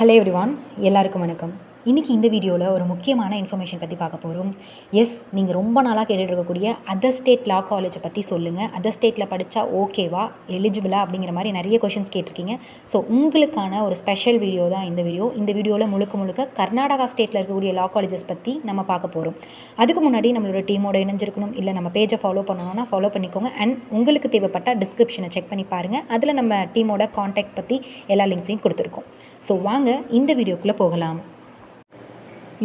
Hello everyone எல்லாருக்கும் வணக்கம். இன்றைக்கி இந்த வீடியோவில் ஒரு முக்கியமான இன்ஃபர்மேஷன் பற்றி பார்க்க போகிறோம் எஸ் நீங்கள் ரொம்ப நாளாக கேட்டுட்டு இருக்கக்கூடிய அதர் ஸ்டேட் லா காலேஜை பற்றி சொல்லுங்கள் அதர் ஸ்டேட்டில் படித்தா ஓகேவா எலிஜிபிளா அப்படிங்கிற மாதிரி நிறைய கொஷின்ஸ் கேட்டிருக்கீங்க. ஸோ உங்களுக்கான ஒரு ஸ்பெஷல் வீடியோ தான் இந்த வீடியோ இந்த வீடியோவில் முழுக்க முழுக்க கர்நாடகா ஸ்டேட்டில் இருக்கக்கூடிய லா காலேஜஸ் பற்றி நம்ம பார்க்க போகிறோம் அதுக்கு முன்னாடி நம்மளோட டீமோட இணைஞ்சிருக்கணும். இல்லை நம்ம பேஜை ஃபாலோ பண்ணணும்னா ஃபாலோ பண்ணிக்கோங்க. அண்ட் உங்களுக்கு தேவைப்பட்ட டிஸ்கிரிப்ஷனை செக் பண்ணி பாருங்கள் அதில் நம்ம டீமோட காண்டாக்ட் பற்றி எல்லா லிங்க்ஸையும் கொடுத்துருக்கோம். ஸோ வாங்க இந்த வீடியோக்குள்ளே போகலாம்.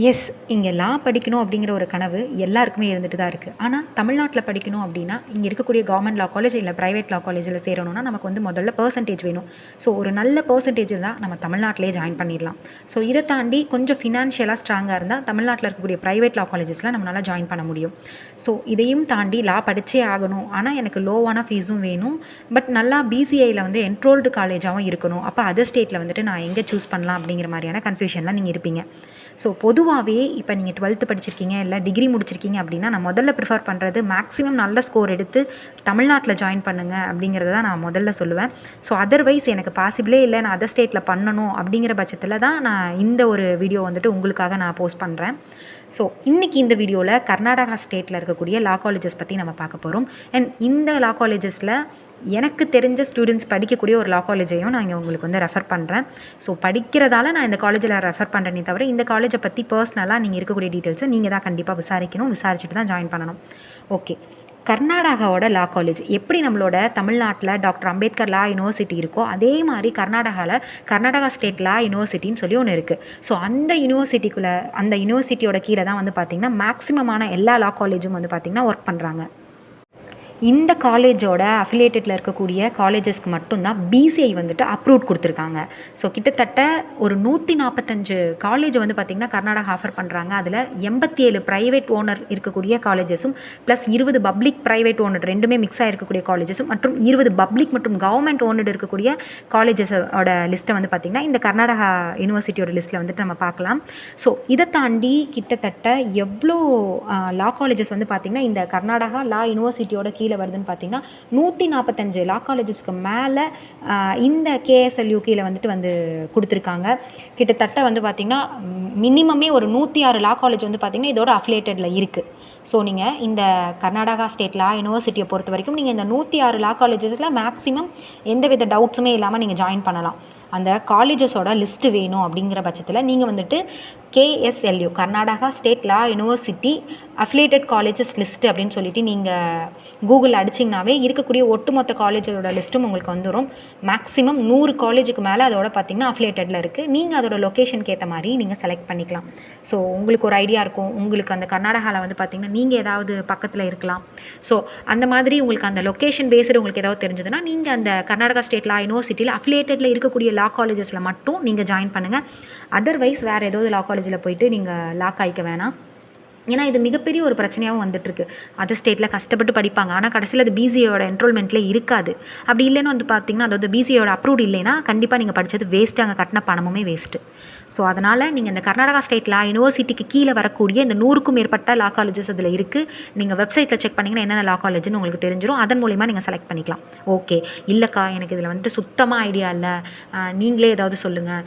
எஸ் இங்கே லா படிக்கணும் அப்படிங்கிற ஒரு கனவு எல்லாருக்குமே இருந்துட்டு தான் இருக்குது ஆனால் தமிழ்நாட்டில் படிக்கணும் அப்படின்னா இங்கே இருக்கக்கூடிய கவர்மெண்ட் லா காலேஜ் இல்லை ப்ரைவேட் லா காலேஜில் சேரணும்னா நமக்கு வந்து முதல்ல பர்சன்டேஜ் வேணும். ஸோ ஒரு நல்ல பர்சன்டேஜ் இருந்தால் நம்ம தமிழ்நாட்டிலே ஜாயின் பண்ணிடலாம். ஸோ இதை தாண்டி கொஞ்சம் ஃபினான்ஷியலாக ஸ்ட்ராங்காக இருந்தால் தமிழ்நாட்டில் இருக்கக்கூடிய ப்ரைவேட் லா காலேஜஸில் நம்மளால் ஜாயின் பண்ண முடியும். ஸோ இதையும் தாண்டி லா படித்தே ஆகணும். ஆனால் எனக்கு லோவான ஃபீஸும் வேணும். பட் நல்லா பிசிஐயில் வந்து என்ரோல்டு காலேஜாகவும் இருக்கணும். அப்போ அதர் ஸ்டேட்டில் வந்துட்டு நான் எங்கே சூஸ் பண்ணலாம் அப்படிங்கிற மாதிரியான கன்ஃபியூஷன்லாம் நீங்கள் இருப்பீங்க. ஸோ பொது பொதுவாகவே இப்போ நீங்கள் டுவெல்த்து படிச்சிருக்கீங்க இல்லை டிகிரி முடிச்சிருக்கீங்க அப்படின்னா நான் முதல்ல ப்ரிஃபர் பண்ணுறது மேக்ஸிமம் நல்ல ஸ்கோர் எடுத்து தமிழ்நாட்டில் ஜாயின் பண்ணுங்கள் அப்படிங்கிறத தான் நான் முதல்ல சொல்லுவேன். ஸோ அதர்வைஸ் எனக்கு பாசிபிளே இல்லை நான் அதர் ஸ்டேட்டில் பண்ணணும் அப்படிங்கிற பட்சத்தில் தான் நான் இந்த ஒரு வீடியோ வந்துட்டு உங்களுக்காக நான் போஸ்ட் பண்ணுறேன் ஸோ இன்றைக்கி இந்த வீடியோவில் கர்நாடகா ஸ்டேட்டில் இருக்கக்கூடிய லா காலேஜஸ் பற்றி நம்ம பார்க்க போகிறோம் அண்ட் இந்த லா காலேஜஸில் எனக்கு தெரிஞ்ச ஸ்டூடெண்ட்ஸ் படிக்கக்கூடிய ஒரு லா காலேஜையும் நான் இங்கே உங்களுக்கு வந்து ரெஃபர் பண்ணுறேன் ஸோ படிக்கிறதால நான் இந்த காலேஜில் ரெஃபர் பண்ணுறேனே தவிர இந்த காலேஜை பற்றி பர்சனலாக நீங்கள் இருக்கக்கூடிய டீட்டெயில்ஸை நீங்கள் தான் கண்டிப்பாக விசாரிக்கணும் விசாரிச்சுட்டு தான் ஜாயின் பண்ணணும். ஓகே கர்நாடகாவோட லா காலேஜ் எப்படி நம்மளோட தமிழ்நாட்டில் டாக்டர் அம்பேத்கர் லா யூனிவர்சிட்டி இருக்கோ அதே மாதிரி கர்நாடகாவில் கர்நாடகா ஸ்டேட் லா யூனிவர்சிட்டின்னு சொல்லி ஒன்று இருக்குது ஸோ அந்த யூனிவர்சிட்டிக்குள்ளே அந்த யூனிவர்சிட்டியோட கீழே தான் வந்து பார்த்திங்கன்னா மேக்ஸிமமான எல்லா லா காலேஜும் வந்து பார்த்திங்கன்னா ஒர்க் பண்ணுறாங்க இந்த காலேஜோட அஃபிலியேட்டடில் இருக்கக்கூடிய காலேஜஸ்க்கு மட்டும்தான் பிசிஐ வந்துட்டு அப்ரூவ் கொடுத்துருக்காங்க. ஸோ கிட்டத்தட்ட ஒரு நூற்றி நாற்பத்தஞ்சு காலேஜ் வந்து பார்த்திங்கன்னா கர்நாடகா ஆஃபர் பண்ணுறாங்க அதில் எண்பத்தி ஏழு ப்ரைவேட் ஓனர் இருக்கக்கூடிய காலேஜஸும் ப்ளஸ் இருபது பப்ளிக் ப்ரைவேட் ஓனர் ரெண்டுமே மிக்ஸ் ஆகிருக்கக்கூடிய காலேஜஸும் மற்றும் இருபது பப்ளிக் மற்றும் கவர்மெண்ட் ஓனட் இருக்கக்கூடிய காலேஜஸோட லிஸ்ட்டை வந்து பார்த்திங்கன்னா இந்த கர்நாடகா யூனிவர்சிட்டியோட லிஸ்ட்டில் வந்துட்டு நம்ம பார்க்கலாம் ஸோ இதை தாண்டி கிட்டத்தட்ட எவ்வளோ லா காலேஜஸ் வந்து பார்த்திங்கன்னா இந்த கர்நாடகா லா யூனிவர்சிட்டியோட கீழே கீழே வருதுன்னு பார்த்தீங்கன்னா நூற்றி நாற்பத்தஞ்சு லா காலேஜஸ்க்கு மேலே இந்த கேஎஸ்எல்யூ கீழே வந்துட்டு வந்து கொடுத்துருக்காங்க. கிட்டத்தட்ட வந்து பார்த்திங்கன்னா மினிமமே ஒரு நூற்றி ஆறு லா காலேஜ் வந்து பார்த்திங்கன்னா இதோட அஃபிலேட்டடில் இருக்குது ஸோ நீங்கள் இந்த கர்நாடகா ஸ்டேட் லா யூனிவர்சிட்டியை பொறுத்த வரைக்கும் நீங்கள் இந்த நூற்றி ஆறு லா காலேஜஸில் மேக்ஸிமம் எந்த வித டவுட்ஸுமே இல்லாமல் நீங்கள் ஜாயின் பண்ணலாம். அந்த காலேஜஸோட லிஸ்ட்டு வேணும் அப்படிங்கிற பட்சத்தில் நீங்கள் வந்துட்டு KSLU Karnataka state law university affiliated colleges list அப்படின்னு சொல்லிட்டு நீங்கள் கூகுளில் அடிச்சிங்கனாவே இருக்கக்கூடிய ஒட்டுமொத்த காலேஜோட லிஸ்ட்டும் உங்களுக்கு வந்துடும் மேக்ஸிமம் நூறு காலேஜுக்கு மேலே அதோட பார்த்திங்கன்னா அஃபிலேட்டடில் இருக்குது நீங்கள் அதோட லொக்கேஷனுக்கு ஏற்ற மாதிரி நீங்கள் செலக்ட் பண்ணிக்கலாம். ஸோ உங்களுக்கு ஒரு ஐடியா இருக்கும். உங்களுக்கு அந்த கர்நாடகாவில் வந்து பார்த்திங்கன்னா நீங்கள் ஏதாவது பக்கத்தில் இருக்கலாம். ஸோ அந்த மாதிரி உங்களுக்கு அந்த லொக்கேஷன் பேஸ்டு உங்களுக்கு ஏதாவது தெரிஞ்சதுன்னா நீங்கள் அந்த கர்நாடகா ஸ்டேட் லா யூனிவர்சிட்டியில் அஃபிலேட்டடில் இருக்கக்கூடிய லா காலேஜஸில் மட்டும் நீங்கள் ஜாயின் பண்ணுங்கள் அதர்வைஸ் வேறு ஏதாவது லா காலேஜில் போயிட்டு நீங்கள் லாக் ஆகிக்க வேணாம். ஏன்னா இது மிகப்பெரிய ஒரு பிரச்சனையாகவும் வந்துட்டுருக்கு. அதர் ஸ்டேட்டில் கஷ்டப்பட்டு படிப்பாங்க. ஆனால் கடைசியில் அது பிசிஐயோட என்ரோல்மெண்ட்டில் இருக்காது. அப்படி இல்லைன்னு வந்து பார்த்திங்கன்னா அதாவது பிசிஐயோட அப்ரூவ்ட் இல்லைன்னா கண்டிப்பாக நீங்கள் படித்தது வேஸ்ட்டு அங்கே கட்டின பணமுமே வேஸ்ட்டு ஸோ அதனால் நீங்கள் இந்த கர்நாடகா ஸ்டேட் லா யூனிவர்சிட்டிக்கு கீழே வரக்கூடிய இந்த நூறுக்கும் மேற்பட்ட லா காலேஜஸ் அதில் இருக்குது நீங்கள் வெப்சைட்டில் செக் பண்ணிங்கன்னா என்னென்ன லா காலேஜ்னு உங்களுக்கு தெரிஞ்சிடும் அதன் மூலிமா நீங்கள் செலக்ட் பண்ணிக்கலாம். ஓகே இல்லைக்கா எனக்கு இதில் வந்துட்டு சுத்தமாக ஐடியா இல்லை. நீங்களே ஏதாவது சொல்லுங்கள்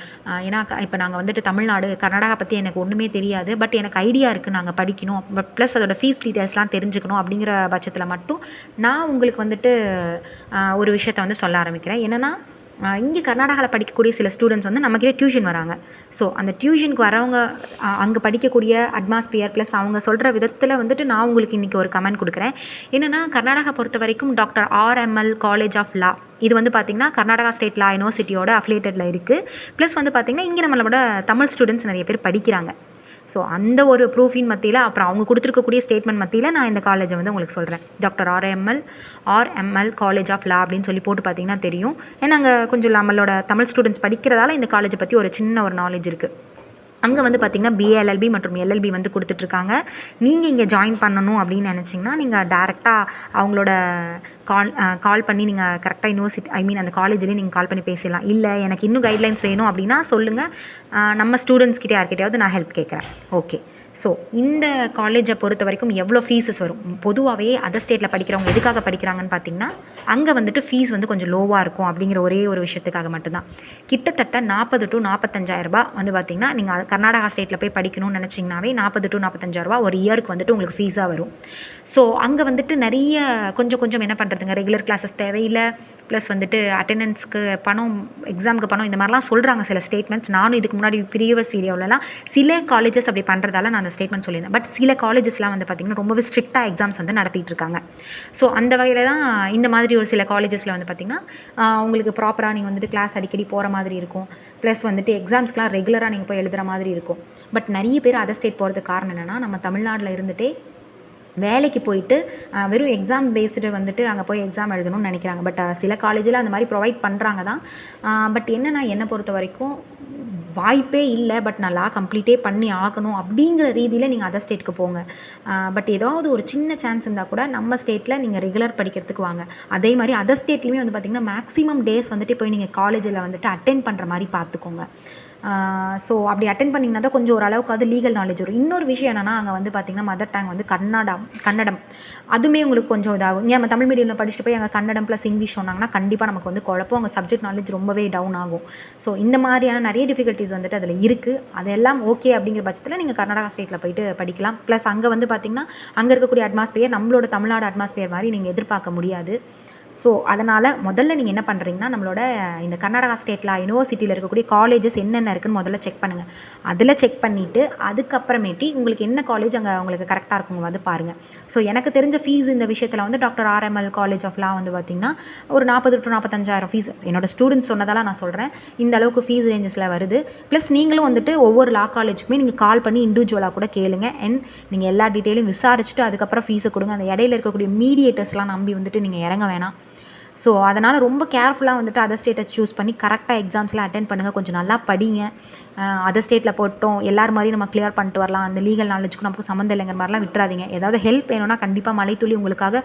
ஏன்னா இப்போ நாங்கள் வந்துட்டு தமிழ்நாடு கர்நாடகா பற்றி எனக்கு ஒன்றுமே தெரியாது. பட் எனக்கு ஐடியா இருக்குது நாங்கள் படிக்கணும். ப்ளஸ் அதோட ஃபீஸ் டீட்டெயில்ஸ்லாம் தெரிஞ்சுக்கணும் அப்படிங்கிற பட்சத்தில் மட்டும் நான் உங்களுக்கு வந்துட்டு ஒரு விஷயத்த வந்து சொல்ல ஆரம்பிக்கிறேன். என்னென்னா இங்கே கர்நாடகாவில் படிக்கக்கூடிய சில ஸ்டூடெண்ட்ஸ் வந்து நம்மக்கிட்ட டியூஷன் வராங்க. ஸோ அந்த டியூஷனுக்கு வரவங்க அங்கே படிக்கக்கூடிய அட்மாஸ்பியர் ப்ளஸ் அவங்க சொல்கிற விதத்தில் வந்துட்டு நான் உங்களுக்கு இன்றைக்கி ஒரு கமெண்ட் கொடுக்குறேன். என்னென்னா கர்நாடகா பொறுத்த வரைக்கும் doctor RML college of law இது வந்து பார்த்திங்கன்னா கர்நாடகா ஸ்டேட் லா யூனிவர்சிட்டியோட அஃபிலேட்டடில் இருக்குது ப்ளஸ் வந்து பார்த்திங்கன்னா இங்கே நம்மளோட தமிழ் ஸ்டூடெண்ட்ஸ் நிறைய பேர் படிக்கிறாங்க. ஸோ அந்த ஒரு ப்ரூஃபின் மத்தியில் அப்புறம் அவங்க கொடுத்துருக்கக்கூடிய ஸ்டேட்மெண்ட் மத்தியில் நான் இந்த காலேஜை வந்து உங்களுக்கு சொல்கிறேன் doctor RML RML college of law அப்படின்னு சொல்லி போட்டு பார்த்தீங்கன்னா தெரியும். ஏன்னா அங்கே கொஞ்சம் நம்மளோட தமிழ் ஸ்டூடெண்ட்ஸ் படிக்கிறதால இந்த காலேஜை பற்றி ஒரு சின்ன ஒரு நாலேஜ் இருக்குது அங்கே வந்து பார்த்திங்கன்னா பிஏஎல்எல்பி மற்றும் எல்எல்பி வந்து கொடுத்துட்ருக்காங்க. நீங்கள் இங்கே ஜாயின் பண்ணணும் அப்படின்னு நினச்சிங்கன்னா நீங்கள் டேரெக்டாக அவங்களோட கால் கால் பண்ணி நீங்கள் கரெக்டாக யூனிவர்சிட்டி ஐ மீன் அந்த காலேஜ்லேயே நீங்கள் கால் பண்ணி பேசிடலாம் இல்லை எனக்கு இன்னும் கைட்லைன்ஸ் வேணும் அப்படின்னா சொல்லுங்கள் நம்ம ஸ்டூடெண்ட்ஸ்கிட்டே யார்கிட்டையாவது நான் ஹெல்ப் கேட்குறேன் ஓகே ஸோ இந்த காலேஜை பொறுத்த வரைக்கும் எவ்வளோ ஃபீஸஸ் வரும்? பொதுவாகவே அதர் ஸ்டேட்டில் படிக்கிறவங்க எதுக்காக படிக்கிறாங்கன்னு பார்த்தீங்கன்னா அங்கே வந்துட்டு ஃபீஸ் வந்து கொஞ்சம் லோவாக இருக்கும் அப்படிங்கிற ஒரே ஒரு விஷயத்துக்காக மட்டும்தான். கிட்டத்தட்ட நாற்பது டு நாற்பத்தஞ்சாயிரரூபா வந்து பார்த்திங்கன்னா நீங்கள் கர்நாடகா ஸ்டேட்டில் போய் படிக்கணும்னு நினச்சிங்கனாவே நாற்பது டு நாற்பத்தஞ்சாயிரரூபா ஒரு இயருக்கு வந்துட்டு உங்களுக்கு ஃபீஸாக வரும். ஸோ அங்கே வந்துட்டு நிறைய கொஞ்சம் கொஞ்சம் என்ன பண்ணுறதுங்க ரெகுலர் கிளாஸஸ் தேவையில்லை. ப்ளஸ் வந்துட்டு அட்டெண்டன்ஸ்க்கு பணம் எக்ஸாமுக்கு பணம் இந்த மாதிரிலாம் சொல்கிறாங்க சில ஸ்டேட்மெண்ட்ஸ் நானும் இதுக்கு முன்னாடி ப்ரீவியஸ் வீடியோவிலலாம் சில காலேஜஸ் அப்படி பண்ணுறதால நான் அந்த ஸ்டேட்மெண்ட் சொல்லியிருந்தேன். பட் சில காலேஜஸ்லாம் வந்து பார்த்திங்கன்னா ரொம்பவே ஸ்ட்ரிக்டாக எக்ஸாம்ஸ் வந்து நடத்திட்டு இருக்காங்க. ஸோ அந்த வகையில் தான் இந்த மாதிரி ஒரு சில காலேஜஸில் வந்து பார்த்திங்கன்னா உங்களுக்கு ப்ராப்பராக நீங்கள் வந்துட்டு கிளாஸ் அடிக்கடி போகிற மாதிரி இருக்கும். ப்ளஸ் வந்துட்டு எக்ஸாம்ஸ்க்குலாம் ரெகுலராக நீங்கள் போய் எழுதுகிற மாதிரி இருக்கும். பட் நிறைய பேர் அதர் ஸ்டேட் போகிறதுக்கு காரணம் என்னென்னா நம்ம தமிழ்நாட்டில் இருந்துகிட்டே வேலைக்கு போயிட்டு வெறும் எக்ஸாம் பேஸ்டு வந்துட்டு அங்கே போய் எக்ஸாம் எழுதணும்னு நினைக்கிறாங்க. பட் சில காலேஜில் அந்த மாதிரி ப்ரொவைட் பண்ணுறாங்க தான். பட் என்னென்னா என்னை பொறுத்த வரைக்கும் வாய்ப்பே இல்லை பட் நான் லா கம்ப்ளீட்டே பண்ணி ஆகணும் அப்படிங்கிற ரீதியில் நீங்கள் அதர் ஸ்டேட்டுக்கு போங்க. பட் ஏதாவது ஒரு சின்ன சான்ஸ் இருந்தால் கூட நம்ம ஸ்டேட்டில் நீங்கள் ரெகுலர் படிக்கிறதுக்கு வாங்க. அதே மாதிரி அதர் ஸ்டேட்லேயுமே வந்து பார்த்திங்கன்னா மேக்ஸிமம் டேஸ் வந்துட்டு போய் நீங்கள் காலேஜில் வந்துட்டு அட்டென்ட் பண்ணுற மாதிரி பார்த்துக்கோங்க ஸோ அப்படி அட்டன் பண்ணிங்கன்னா தான் கொஞ்சம் ஓரளவுக்கு அது லீகல் நாலேஜ் வரும். இன்னொரு விஷயம் என்னென்னா அங்கே வந்து பார்த்திங்கன்னா மதர் டேங் வந்து கன்னடா கன்னடம். அதுவுமே உங்களுக்கு கொஞ்சம் இதாகும். இங்கே நம்ம தமிழ் மீடியமில் படிச்சுட்டு போய் அங்கே கன்னடம் ப்ளஸ் இங்கிலீஷ் சொன்னாங்கன்னா கண்டிப்பாக நமக்கு வந்து குழப்பம். அங்கே சப்ஜெக்ட் நாலேஜ் ரொம்பவே டவுன் ஆகும். ஸோ இந்த மாதிரியான நிறைய டிஃபிகல்ட்டிஸ் வந்துட்டு அதில் இருக்குது அதெல்லாம் ஓகே அப்படிங்கிற பட்சத்தில் நீங்கள் கர்நாடகா ஸ்டேட்டில் போயிட்டு படிக்கலாம். ப்ளஸ் அங்கே வந்து பார்த்திங்கன்னா அங்கே இருக்கக்கூடிய அட்மாஸ்பியர் நம்மளோட தமிழ்நாடு அட்மாஸ்பியர் மாதிரி நீங்கள் எதிர்பார்க்க முடியாது. ஸோ அதனால் முதல்ல நீங்கள் என்ன பண்ணுறீங்கன்னா நம்மளோட இந்த கர்நாடகா ஸ்டேட்டில் யூனிவர்சிட்டியில் இருக்கக்கூடிய காலேஜஸ் என்னென்ன இருக்குன்னு முதல்ல செக் பண்ணுங்கள் அதில் செக் பண்ணிவிட்டு அதுக்கப்புறமேட்டி உங்களுக்கு என்ன காலேஜ் அங்கே உங்களுக்கு கரெக்டாக இருக்குங்க வந்து பாருங்கள் ஸோ எனக்கு தெரிஞ்ச ஃபீஸ் இந்த விஷயத்தில் வந்து doctor RML college of law வந்து பார்த்திங்கன்னா ஒரு நாற்பது டு நாற்பத்தஞ்சாயிரம் ஃபீஸ் என்னோடய ஸ்டூடெண்ட்ஸ் சொன்னதெல்லாம் நான் சொல்கிறேன் இந்த அளவுக்கு ஃபீஸ் ரேஞ்சஸில் வருது. ப்ளஸ் நீங்களும் வந்துட்டு ஒவ்வொரு லா காலேஜுக்குமே நீங்கள் கால் பண்ணி இண்டிவிஜுவலாக கூட கேளுங்க. அண்ட் நீங்கள் எல்லா டீட்டெயிலும் விசாரிச்சுட்டு அதுக்கப்புறம் ஃபீஸை கொடுங்க. அந்த இடையில இருக்கக்கூடிய மீடியேட்டர்ஸ்லாம் நம்பி வந்துட்டு நீங்கள் இறங்க வேணாம். ஸோ அதனால் ரொம்ப கேர்ஃபுல்லாக வந்துட்டு அதர் ஸ்டேட்டை சூஸ் பண்ணி கரெக்டாக எக்ஸாம்ஸ்லாம் அட்டன் பண்ணுங்கள் கொஞ்சம் நல்லா படிங்க. அதர் ஸ்டேட்டில் போட்டோம். எல்லார் மாதிரியும் நம்ம கிளியர் பண்ணிட்டு வரலாம். அந்த லீகல் நாலேஜுக்கும் நமக்கு சம்மந்தம் இல்லைங்கிற மாதிரிலாம் விட்டுறாதீங்க. ஏதாவது ஹெல்ப் வேணும்னா கண்டிப்பாக மலைத்துளி உங்களுக்காக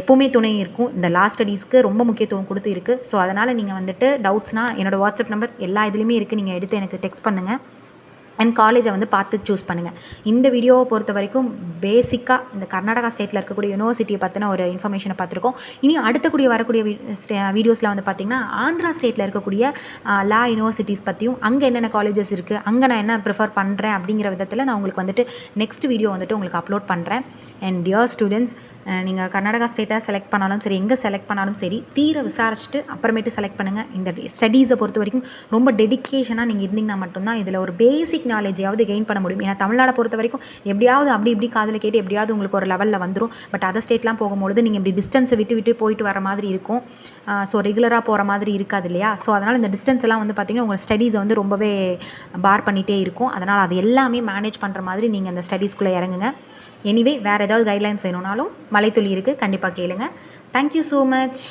எப்போவுமே துணை இருக்கும். இந்த லாஸ்ட் ஸ்டடீஸ்க்கு ரொம்ப முக்கியத்துவம் கொடுத்து இருக்குது ஸோ அதனால் நீங்கள் வந்துட்டு டவுட்ஸ்னால் என்னோடய வாட்ஸ்அப் நம்பர் எல்லா இதுலேயுமே இருக்குது நீங்கள் எடுத்து எனக்கு டெக்ஸ்ட் பண்ணுங்கள் அண்ட் காலேஜை வந்து பார்த்து சூஸ் பண்ணுங்கள் இந்த வீடியோவை பொறுத்த வரைக்கும் பேசிக்காக இந்த கர்நாடகா ஸ்டேட்டில் இருக்கக்கூடிய யூனிவர்சிட்டியை பற்றின ஒரு இன்ஃபர்மேஷனை பார்த்துருக்கோம். இனி அடுத்தக்கூடிய வரக்கூடிய வீடியோஸில் வந்து பார்த்திங்கன்னா ஆந்திரா ஸ்டேட்டில் இருக்கக்கூடிய லா யூனிவர்சிட்டிஸ் பற்றியும் அங்கே என்னென்ன காலேஜஸ் இருக்குது அங்கே நான் என்ன ப்ரிஃபர் பண்ணுறேன் அப்படிங்கிற விதத்தில் நான் உங்களுக்கு வந்துட்டு நெக்ஸ்ட் வீடியோ வந்துட்டு உங்களுக்கு அப்லோட் பண்ணுறேன் அண்ட் டியர் ஸ்டூடெண்ட்ஸ் நீங்கள் கர்நாடகா ஸ்டேட்டை செலக்ட் பண்ணாலும் சரி எங்கே செலக்ட் பண்ணாலும் சரி தீர விசாரிச்சுட்டு அப்புறமேட்டு செலக்ட் பண்ணுங்கள் இந்த ஸ்டடீஸை பொறுத்த வரைக்கும் ரொம்ப டெடிக்கேஷனாக நீங்கள் இருந்தீங்கன்னா மட்டும்தான் இதில் ஒரு பேசிக் நாலேஜாவது கெயின் பண்ண முடியும். ஏன்னா தமிழ்நாடை பொறுத்த வரைக்கும் எப்படியாவது அப்படி இப்படி காதில் கேட்டு எப்படியாவது உங்களுக்கு ஒரு லெவலில் வந்துடும் பட் அதர் ஸ்டேட்லாம் போகும்பொழுது நீங்கள் இப்படி டிஸ்டன்ஸை விட்டு விட்டு போயிட்டு வர மாதிரி இருக்கும். ஸோ ரெகுலராக போகிற மாதிரி இருக்காது இல்லையா? ஸோ அதனால் இந்த டிஸ்டன்ஸ் எல்லாம் வந்து பார்த்திங்கன்னா உங்கள் ஸ்டடீஸை வந்து ரொம்பவே பார் பண்ணிகிட்டே இருக்கும். அதனால் அது எல்லாமே மேனேஜ் பண்ணுற மாதிரி நீங்கள் அந்த ஸ்டடீஸ்க்குள்ளே இறங்குங்க. எனிவே வேறு ஏதாவது கைட்லைன்ஸ் வேணும்னாலும் மலைத்துளி இருக்குது கண்டிப்பாக கேளுங்கள் தேங்க்யூ ஸோ மச்